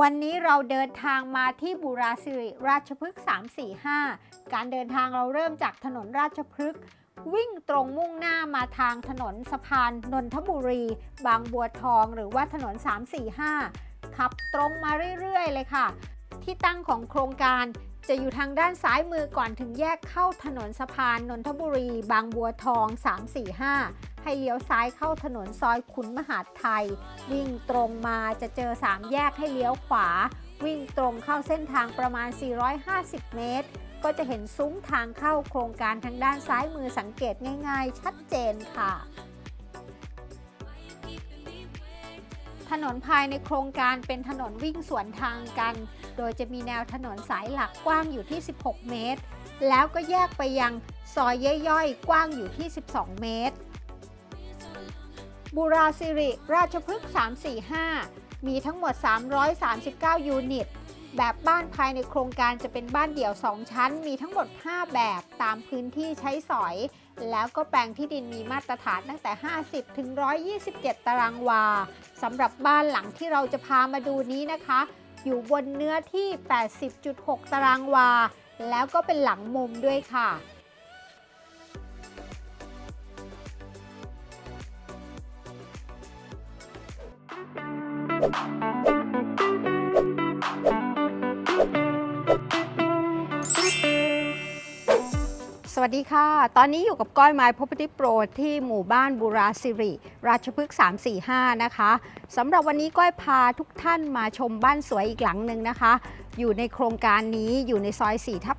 วันนี้เราเดินทางมาที่บุราสิริราชพฤกษ์345 การเดินทางเราเริ่มจากถนนราชพฤกษ์วิ่งตรงมุ่งหน้ามาทางถนนสะพานนนทบุรี บางบัวทองหรือว่าถนน 345 ขับตรงมาเรื่อยๆ เลยค่ะ ที่ตั้งของโครงการจะอยู่ทางด้านซ้ายมือก่อนถึงแยกเข้าถนนสะพานนนทบุรี บางบัวทอง 345 ให้เลี้ยวซ้ายเข้าถนนซอยขุนมหาดไทย วิ่งตรงมาจะเจอ 3 แยกให้เลี้ยวขวา วิ่งตรงเข้าเส้นทางประมาณ 450 เมตร ก็จะเห็นซุ้มทางเข้าโครงการทางด้านซ้ายมือสังเกตง่าย ๆ ชัดเจนค่ะถนนภายในโครงการเป็นถนนวิ่งสวนทางกัน โดยจะมีแนวถนนสายหลักกว้างอยู่ที่ 16 เมตร แล้วก็แยกไปยังซอยย่อยๆ กว้างอยู่ที่ 12 เมตร บุราสิริ ราชพฤกษ์345 มีทั้งหมด 339 ยูนิต แบบบ้านภายในโครงการจะเป็นบ้านเดี่ยว 2 ชั้น มีทั้งหมด 5 แบบตามพื้นที่ใช้สอย แล้วก็แปลงที่ดินมีมาตรฐานตั้งแต่ 50 ถึง 127 ตารางวาสำหรับบ้านหลังที่เราจะพามาดูนี้นะคะ อยู่บนเนื้อที่ 80.6 ตารางวา แล้วก็เป็นหลังมุมด้วยค่ะ สวัสดีค่ะ ตอนนี้อยู่กับก้อยไม้ Property Pro ที่หมู่บ้านบุราสิริ ราชพฤกษ์345 นะคะสำหรับวันนี้ก้อยพาทุกท่านมาชมบ้านสวยอีกหลังหนึ่งนะคะ อยู่ในโครงการนี้อยู่ในซอย4ทับ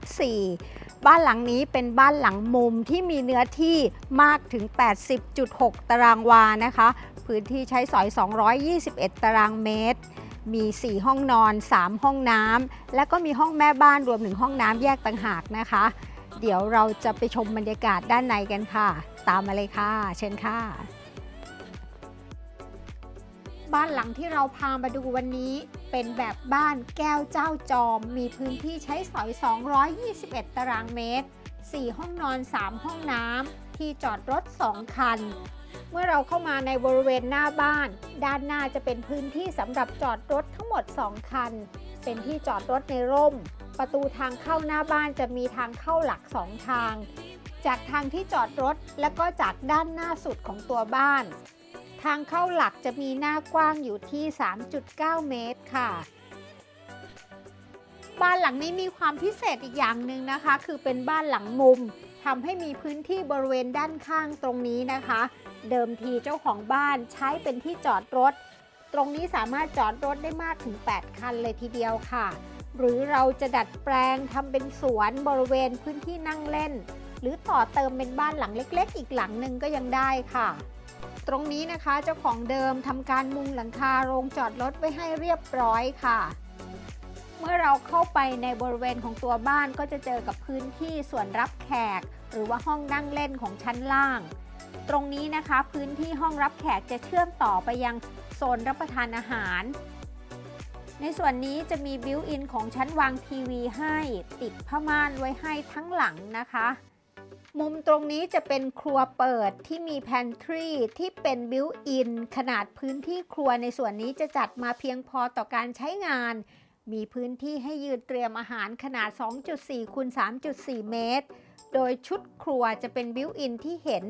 4 บ้านหลังนี้เป็นบ้านหลังมุมที่มีเนื้อที่มากถึง 80.6 ตารางวานะคะ พื้นที่ใช้สอย 221 ตารางเมตร มี 4 ห้องนอน 3 ห้องน้ำ และก็มีห้องแม่บ้านรวมถึงห้องน้ำแยกต่างหากนะคะ เดี๋ยวเราจะไปชมบรรยากาศด้านในกันค่ะ ตามมาเลยค่ะ เชิญค่ะ บ้านหลังที่เราพามาดูวันนี้ เป็นแบบบ้านแก้วเจ้าจอม มีพื้นที่ใช้สอย 221 ตารางเมตร 4 ห้องนอน 3 ห้องน้ำ ที่จอดรถ 2 คัน เมื่อเราเข้ามาในบริเวณหน้าบ้าน ด้านหน้าจะเป็นพื้นที่สำหรับจอดรถทั้งหมด 2 คัน เป็นที่จอดรถในร่ม ประตูทางเข้าหน้าบ้านจะมีทางเข้าหลัก 2 ทาง จากทางที่จอดรถและก็จากด้านหน้าสุดของตัวบ้าน ทางเข้าหลักจะมีหน้ากว้างอยู่ที่ 3.9 เมตรค่ะ บ้านหลังนี้มีความพิเศษอีกอย่างหนึ่งนะคะ คือเป็นบ้านหลังมุมทำให้มีพื้นที่บริเวณด้านข้างตรงนี้นะคะ เดิมทีเจ้าของบ้านใช้เป็นที่จอดรถ ตรงนี้สามารถจอดรถได้มากถึง 8 คันเลยทีเดียวค่ะ หรือเราจะดัดแปลงทำเป็นสวนบริเวณพื้นที่นั่งเล่น หรือต่อเติมเป็นบ้านหลังเล็ก ๆ อีกหลังหนึ่งก็ยังได้ค่ะ ตรงนี้นะคะ เจ้าของเดิมทำการมุงหลังคาโรงจอดรถไว้ให้เรียบร้อยค่ะ เมื่อเราเข้าไปในบริเวณของตัวบ้านก็จะเจอกับพื้นที่ส่วนรับแขก หรือว่าห้องนั่งเล่นของชั้นล่าง ตรงนี้นะคะพื้นที่ห้องรับแขกจะเชื่อมต่อไปยังโซนรับประทานอาหาร ในส่วนนี้จะมีบิวอินของชั้นวางทีวีให้ติดผ้าม่านไว้ให้ทั้งหลังนะคะ มุมตรงนี้จะเป็นครัวเปิดที่มีแพนทรีที่เป็นบิวอินขนาดพื้นที่ครัวในส่วนนี้จะจัดมาเพียงพอต่อการใช้งาน มีพื้นที่ให้ยืนเตรียมอาหารขนาด 2.4คูณ3.4 เมตร โดยชุดครัวจะเป็นบิวอินที่เห็น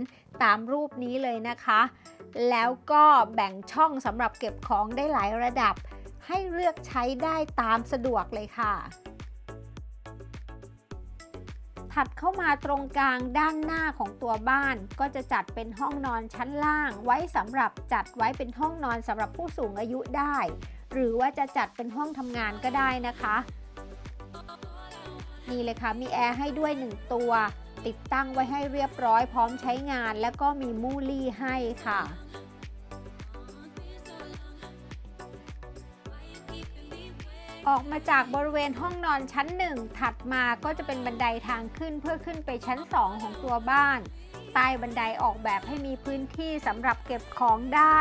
ตามรูปนี้เลยนะคะ แล้วก็แบ่งช่องสำหรับเก็บของได้หลายระดับ ให้เลือกใช้ได้ตามสะดวกเลยค่ะ ถัดเข้ามาตรงกลางด้านหน้าของตัวบ้าน ก็จะจัดเป็นห้องนอนชั้นล่าง ไว้สำหรับจัดไว้เป็นห้องนอนสำหรับผู้สูงอายุได้ หรือว่าจะจัดเป็นห้องทำงานก็ได้นะคะนี่เลยค่ะ มีแอร์ให้ด้วย 1 ตัว ติดตั้งไว้ให้เรียบร้อยพร้อมใช้งาน แล้วก็มีมูลี่ให้ค่ะ ออกมาจากบริเวณห้องนอนชั้น 1 ถัดมาก็จะเป็นบันไดทางขึ้นเพื่อขึ้นไปชั้น 2 ของตัวบ้าน ใต้บันไดออกแบบให้มีพื้นที่สำหรับเก็บของได้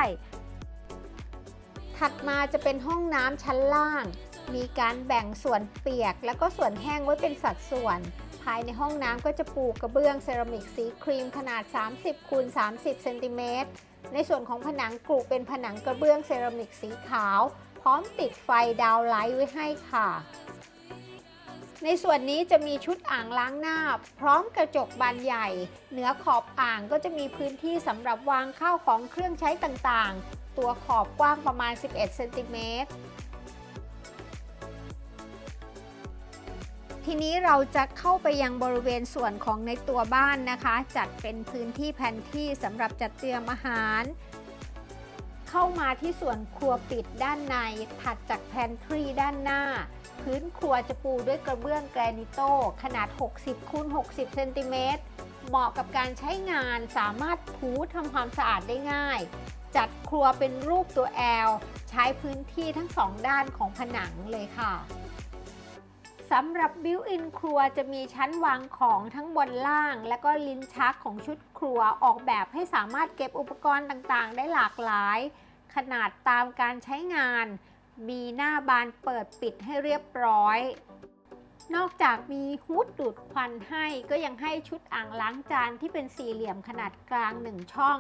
ถัดมาจะเป็นห้องน้ำชั้นล่าง มีการแบ่งส่วนเปียก แล้วก็ส่วนแห้งไว้เป็นสัดส่วน ภายในห้องน้ำก็จะปูกระเบื้องเซรามิกสีครีมขนาด 30คูณ30เซนติเมตรในส่วนของผนังกรุเป็นผนังกระเบื้องเซรามิกสีขาว ร้อมติดไฟดาวไลท์ไว้ให้ค่ะ ในส่วนนี้จะมีชุดอ่างล้างหน้า พร้อมกระจกบานใหญ่ เหนือขอบอ่างก็จะมีพื้นที่สำหรับวางข้าวของเครื่องใช้ต่างๆ ตัวขอบกว้างประมาณ 11เซนติเมตรทีนี้เราจะเข้าไปยังบริเวณส่วนของในตัวบ้านนะคะ จัดเป็นพื้นที่แผนที่สำหรับจัดเตรียมอาหาร เข้ามาที่ส่วนครัวปิดด้านใน ถัดจากแพนทรีด้านหน้า พื้นครัวจะปูด้วยกระเบื้องแกรนิโตขนาด 60คูณ60เซนติเมตรเหมาะกับการใช้งานสามารถถูทำความสะอาดได้ง่าย จัดครัวเป็นรูปตัวแอล ใช้พื้นที่ทั้งสองด้านของผนังเลยค่ะสำหรับบิวอินครัวจะมีชั้นวางของทั้งบนล่าง และก็ลิ้นชักของชุดครัวออกแบบให้สามารถเก็บอุปกรณ์ต่างๆ ได้หลากหลาย ขนาดตามการใช้งาน มีหน้าบานเปิดปิดให้เรียบร้อย นอกจากมีฮูดดูดควันให้ ก็ยังให้ชุดอ่างล้างจานที่เป็นสี่เหลี่ยมขนาดกลางหนึ่งช่อง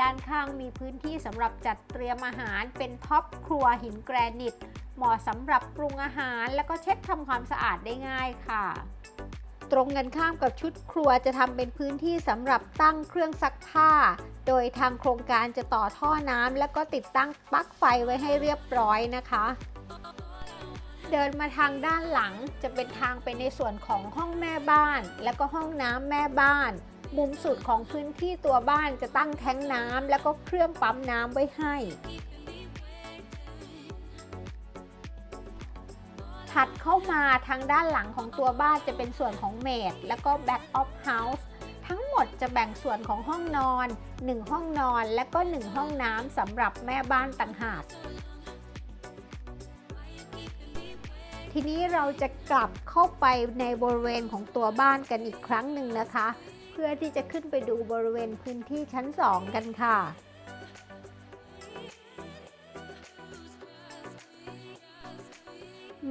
ด้านข้างมีพื้นที่สำหรับจัดเตรียมอาหารเป็นท็อปครัวหินแกรนิต เหมาะสำหรับปรุงอาหาร แล้วก็เช็ดทำความสะอาดได้ง่ายค่ะตรงกันข้ามกับชุดครัวจะทำเป็นพื้นที่สำหรับตั้งเครื่องซักผ้า โดยทางโครงการจะต่อท่อน้ำแล้วก็ติดตั้งปลั๊กไฟไว้ให้เรียบร้อยนะคะ เดินมาทางด้านหลังจะเป็นทางไปในส่วนของห้องแม่บ้าน และก็ห้องน้ำแม่บ้าน มุมสุดของพื้นที่ตัวบ้านจะตั้งแท้งน้ำแล้วก็เครื่องปั๊มน้ำไว้ให้ถัดเข้ามาทางด้านหลังของตัวบ้านจะเป็นส่วนของเมดแล้วก็ Back of House ทั้งหม ดจะแบ่งส่วนของห้องนอน 1 ห้องนอนและก็ 1 ห้องน้ำสำหรับแม่บ้านต่างหาก ทีนี้เราจะกลับเข้าไปในบริเวณของตัวบ้านกันอีกครั้งหนึ่งนะคะ เพื่อที่จะขึ้นไปดูบริเวณพื้นที่ชั้น 2 กันค่ะ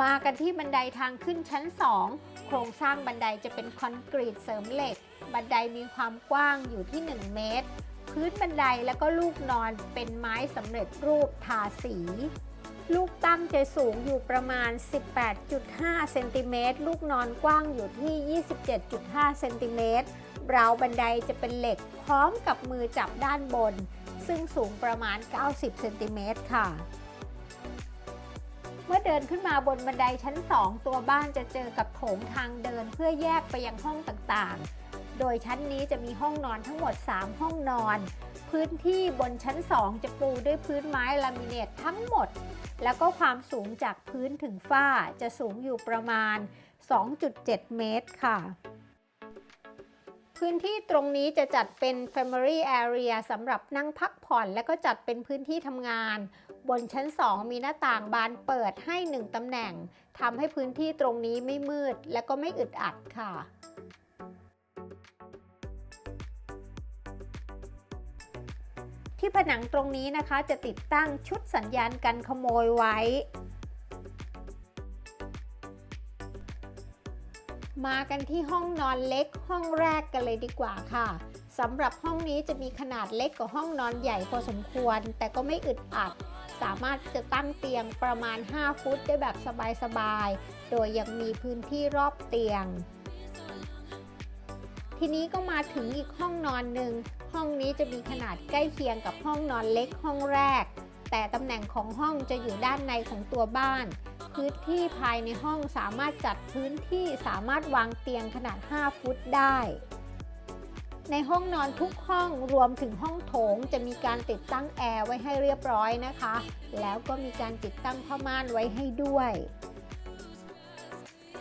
มากันที่บันไดทางขึ้นชั้น 2 โครงสร้างบันไดจะเป็นคอนกรีตเสริมเหล็ก บันไดมีความกว้างอยู่ที่ 1 เมตร พื้นบันไดแล้วก็ลูกนอนเป็นไม้สำเร็จรูปทาสี ลูกตั้งจะสูงอยู่ประมาณ 18.5 เซนติเมตร ลูกนอนกว้างอยู่ที่ 27.5 เซนติเมตรราวบันไดจะเป็นเหล็กพร้อมกับมือจับด้านบน ซึ่งสูงประมาณ 90 เซนติเมตรค่ะเมื่อเดินขึ้นมาบนบันไดชั้น 2 ตัวบ้านจะเจอกับโถงทางเดินเพื่อแยกไปยังห้องต่างๆ โดยชั้นนี้จะมีห้องนอนทั้งหมด 3 ห้องนอน พื้นที่บนชั้น 2 จะปูด้วยพื้นไม้ลามิเนตทั้งหมด แล้วก็ความสูงจากพื้นถึงฝ้าจะสูงอยู่ประมาณ 2.7 เมตรค่ะ พื้นที่ตรงนี้จะจัดเป็น Family Area สำหรับนั่งพักผ่อน และก็จัดเป็นพื้นที่ทำงานบนชั้น 2 มีหน้าต่างบานเปิดให้ 1ตำแหน่งทำให้พื้นที่ตรงนี้ไม่มืด และก็ไม่อึดอัดค่ะ ที่ผนังตรงนี้นะคะจะติดตั้งชุดสัญญาณกันขโมยไว้ มากันที่ห้องนอนเล็กห้องแรกกันเลยดีกว่าค่ะสำหรับห้องนี้จะมีขนาดเล็กกว่าห้องนอนใหญ่พอสมควร แต่ก็ไม่อึดอัด สามารถจะตั้งเตียงประมาณ 5 ฟุตได้แบบสบายๆ โดยยังมีพื้นที่รอบเตียง ทีนี้ก็มาถึงอีกห้องนอนหนึ่ง ห้องนี้จะมีขนาดใกล้เคียงกับห้องนอนเล็กห้องแรก แต่ตำแหน่งของห้องจะอยู่ด้านในของตัวบ้าน พื้นที่ภายในห้องสามารถจัดพื้นที่สามารถวางเตียงขนาด 5 ฟุตได้ ในห้องนอนทุกห้องรวมถึงห้องโถงจะมีการติดตั้งแอร์ไว้ให้เรียบร้อยนะคะ แล้วก็มีการติดตั้งผ้าม่านไว้ให้ด้วย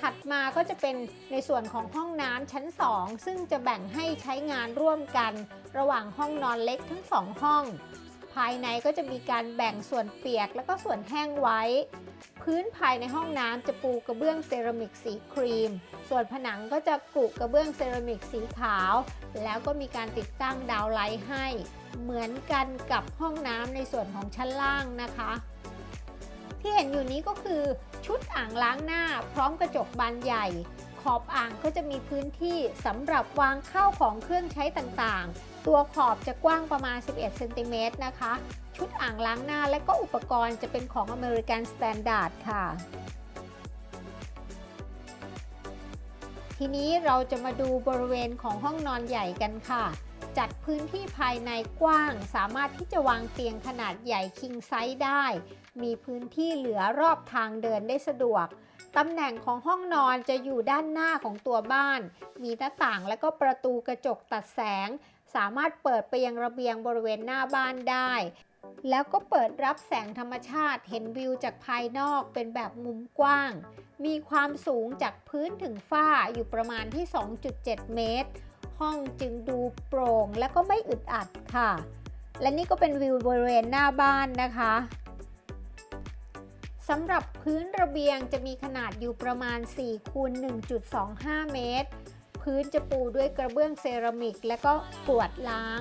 ถัดมาก็จะเป็นในส่วนของห้องน้ำชั้น 2 ซึ่งจะแบ่งให้ใช้งานร่วมกัน ระหว่างห้องนอนเล็กทั้งสองห้อง ภายในก็จะมีการแบ่งส่วนเปียกแล้วก็ส่วนแห้งไว้ พื้นภายในห้องน้ำจะปูกระเบื้องเซรามิกสีครีม ส่วนผนังก็จะกรุกระเบื้องเซรามิกสีขาว แล้วก็มีการติดตั้งดาวไลท์ให้ เหมือนกันกับห้องน้ำในส่วนของชั้นล่างนะคะ ที่เห็นอยู่นี้ก็คือชุดอ่างล้างหน้า พร้อมกระจกบานใหญ่ ขอบอ่างก็จะมีพื้นที่สำหรับวางข้าวของเครื่องใช้ต่างๆ ตัวขอบจะกว้างประมาณ 11เซนติเมตรนะคะ ชุดอ่างล้างหน้าและก็อุปกรณ์จะเป็นของ American Standard ค่ะทีนี้เราจะมาดูบริเวณของห้องนอนใหญ่กันค่ะ จัดพื้นที่ภายในกว้าง สามารถที่จะวางเตียงขนาดใหญ่คิงไซส์ได้ มีพื้นที่เหลือรอบทางเดินได้สะดวก ตำแหน่งของห้องนอนจะอยู่ด้านหน้าของตัวบ้าน มีหน้าต่างและก็ประตูกระจกตัดแสง สามารถเปิดไปยังระเบียงบริเวณหน้าบ้านได้ แล้วก็เปิดรับแสงธรรมชาติ เห็นวิวจากภายนอกเป็นแบบมุมกว้าง มีความสูงจากพื้นถึงฝ้าอยู่ประมาณที่ 2.7 เมตร ห้องจึงดูโปร่งและก็ไม่อึดอัดค่ะ และนี่ก็เป็นวิวบริเวณหน้าบ้านนะคะสำหรับพื้นระเบียงจะมีขนาดอยู่ประมาณ 4 คูณ 1.25 เมตร พื้นจะปูด้วยกระเบื้องเซรามิก และก็กรวดล้าง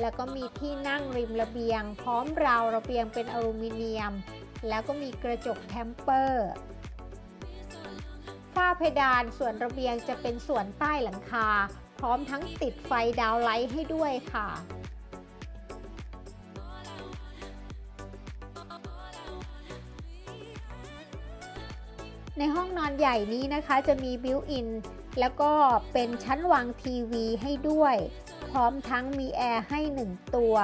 แล้วก็มีที่นั่งริมระเบียง พร้อมราวระเบียงเป็นอลูมิเนียม แล้วก็มีกระจกแทมเปอร์ฝ้าเพดานส่วนระเบียงจะเป็นส่วนใต้หลังคา ร้อมทั้งติดไฟดาวไลท์ให้ด้วยค่ะ ในห้องนอนใหญ่นี้นะคะจะมีบิวอินแล้วก็เป็นชั้นวางทีวีให้ด้วย พร้อมทั้งมีแอร์ให้1ตัว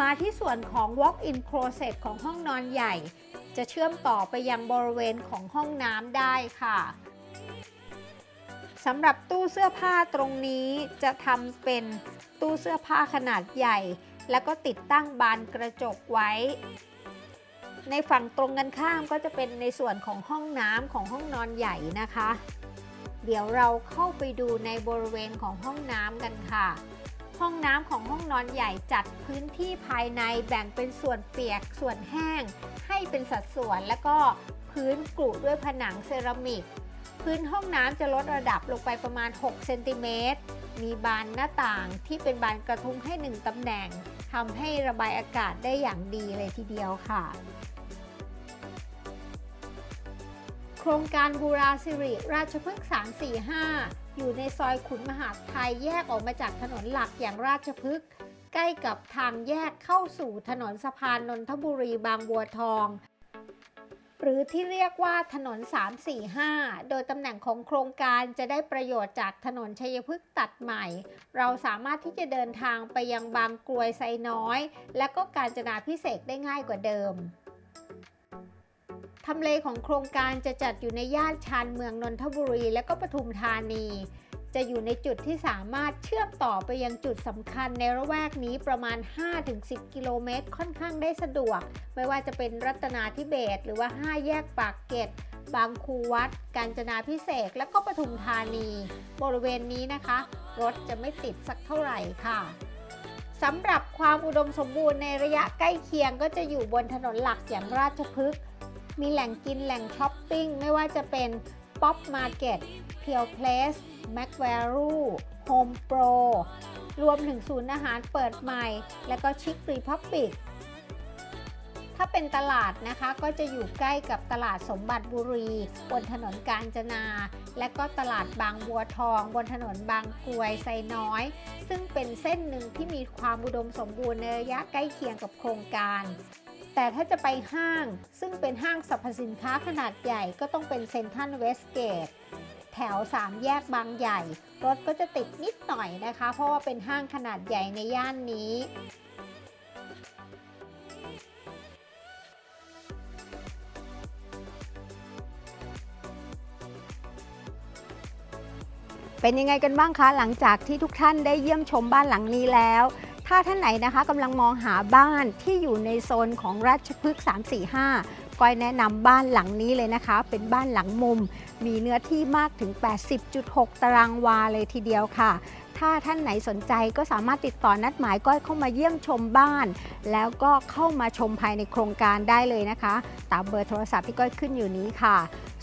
มาที่ส่วนของ Walk-in Closet ของห้องนอนใหญ่ จะเชื่อมต่อไปยังบริเวณของห้องน้ำได้ค่ะ สำหรับตู้เสื้อผ้าตรงนี้จะทำเป็นตู้เสื้อผ้าขนาดใหญ่ แล้วก็ติดตั้งบานกระจกไว้ ในฝั่งตรงกันข้ามก็จะเป็นในส่วนของห้องน้ำของห้องนอนใหญ่นะคะ เดี๋ยวเราเข้าไปดูในบริเวณของห้องน้ำกันค่ะ ห้องน้ำของห้องนอนใหญ่จัดพื้นที่ภายในแบ่งเป็นส่วนเปียกส่วนแห้ง ให้เป็นสัดส่วนแล้วก็พื้นกรุด้วยผนังเซรามิก พื้นห้องน้ำจะลดระดับลงไปประมาณ 6 เซนติเมตร มีบานหน้าต่างที่เป็นบานกระทุ้งให้ 1ตำแหน่งทำให้ระบายอากาศได้อย่างดีเลยทีเดียวค่ะ โครงการบูราสิริราชพฤกษ์345 อยู่ในซอยขุนมหาไทยแยกออกมาจากถนนหลักอย่างราชพฤกษ์ใกล้กับทางแยกเข้าสู่ถนนสะพานนนทบุรีบางบัวทอง หรือที่เรียกว่าถนน 345 โดยตำแหน่งของโครงการจะได้ประโยชน์จากถนนชัยพฤกษ์ตัดใหม่ เราสามารถที่จะเดินทางไปยังบางกรวยไซน้อย และก็การจนาพิเศษได้ง่ายกว่าเดิมทำเลของโครงการจะจัดอยู่ในย่านชานเมืองนนทบุรีและก็ปทุมธานี จะอยู่ในจุดที่สามารถเชื่อมต่อไปยังจุดสำคัญในระแวกนี้ประมาณ 5-10 กิโลเมตรค่อนข้างได้สะดวก ไม่ว่าจะเป็นรัตนาธิเบศหรือว่า 5 แยกปากเกร็ดบางคูวัด กาญจนาพิเศษกและก็ปทุมธานี บริเวณนี้นะคะ รถจะไม่ติดสักเท่าไหร่ค่ะสำหรับความอุดมสมบูรณ์ในระยะใกล้เคียงก็จะอยู่บนถนนหลักอย่างราชพฤกษ์มีแหล่งกินแหล่งช้อปปิ้ง ไม่ว่าจะเป็นป๊อปมาร์เก็ต Pop Market p u r e Place Mac v a l u Home Pro รวมถึงศูนย์อาหารเปิดใหม่ และก็ชิครีพับบิกถ้าเป็นตลาดนะคะก็จะอยู่ใกล้กับตลาดสมบัติบุรี บนถนนกาญจนา และก็ตลาดบางบัวทอง บนถนนบางกรวยไซน้อย ซึ่งเป็นเส้นหนึ่งที่มีความอุดมสมบูรณ์ในระยะใกล้เคียงกับโครงการ แต่ถ้าจะไปห้างซึ่งเป็นห้างสรรพสินค้าขนาดใหญ่ก็ต้องเป็นเซ็นทรัลเวสเกต แถว 3 แยกบางใหญ่ รถก็จะติดนิดหน่อยนะคะ เพราะว่าเป็นห้างขนาดใหญ่ในย่านนี้เป็นยังไงกันบ้างคะหลังจากที่ทุกท่านได้เยี่ยมชมบ้านหลังนี้แล้ว ถ้าท่านไหนนะคะกำลังมองหาบ้านที่อยู่ในโซนของราชพฤกษ์345 ก้อยแนะนำบ้านหลังนี้เลยนะคะ เป็นบ้านหลังมุม มีเนื้อที่มากถึง 80.6 ตารางวาเลยทีเดียวค่ะ ถ้าท่านไหนสนใจก็สามารถติดต่อนัดหมายก้อยเข้ามาเยี่ยมชมบ้าน แล้วก็เข้ามาชมภายในโครงการได้เลยนะคะ ตามเบอร์โทรศัพท์ที่ก้อยขึ้นอยู่นี้ค่ะ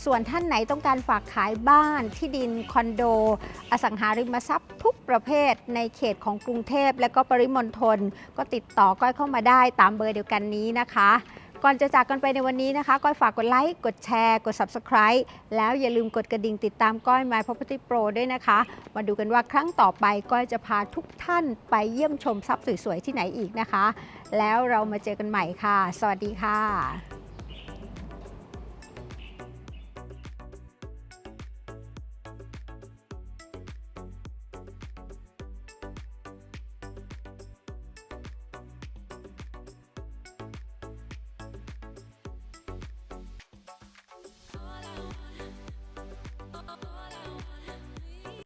ส่วนท่านไหนต้องการฝากขายบ้านที่ดินคอนโด อสังหาริมทรัพย์ทุกประเภทในเขตของกรุงเทพและก็ปริมณฑลก็ติดต่อก้อยเข้ามาได้ตามเบอร์เดียวกันนี้นะคะ ก่อนจะจากกันไปในวันนี้นะคะก้อยฝากกดไลค์ กดแชร์ กด Subscribe แล้วอย่าลืมกดกระดิ่งติดตามก้อย My Property Pro ด้วยนะคะ มาดูกันว่าครั้งต่อไปก้อยจะพาทุกท่านไปเยี่ยมชมทรัพย์สวยๆที่ไหนอีกนะคะ แล้วเรามาเจอกันใหม่ค่ะ สวัสดีค่ะ